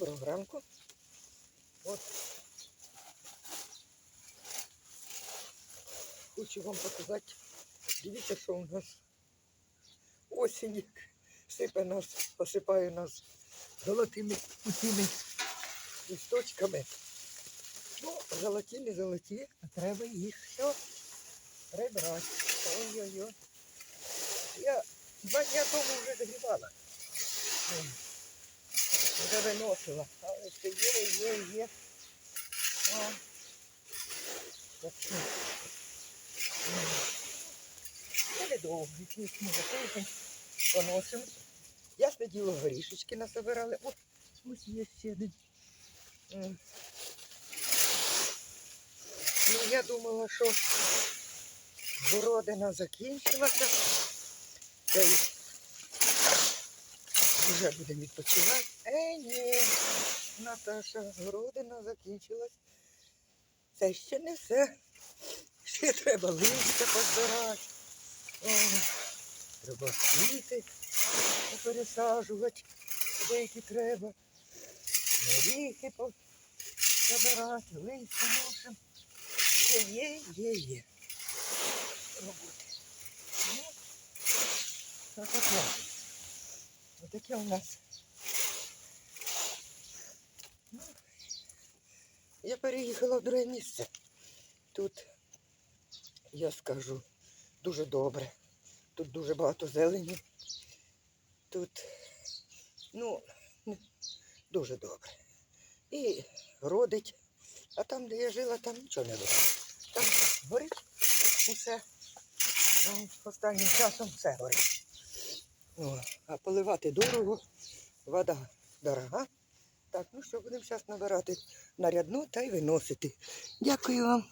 Доброго ранку. От. Хочу вам показати. Дивіться, що у нас осінь сипе нас, посипає нас золотими путіми листочками. Ну, золоті, не золоті, а треба їх все прибрати. Ой-ой-ой. Я два дня тому вже загрібала. Вже. Але ще є, є, є. О. Так що. м, Це недовго, може тиждень поносимо. Ясне діло, горішечки насобирали. О, ось є ще один. Ну, я думала, що городина закінчилася. Вже будемо відпочивати. Е, ні, Наташа, городина закінчилась. Це ще не все. Ще треба листя позбирати. Треба квіти пересаджувати. Деякі треба. Горіхи по- забирати, листя носим. Ще є, є, є. Роботи. Ну, отаке. Отаке у нас. Я переїхала в друге місце. Тут, я скажу, дуже добре. Тут дуже багато зелені. Тут, ну, дуже добре. І родить. А там, де я жила, там нічого не родить. Там горить усе. Останнім часом все горить. О, а поливати дорого, вода дорога. Так, ну що, будемо зараз набирати нарядну та й виносити. Дякую вам.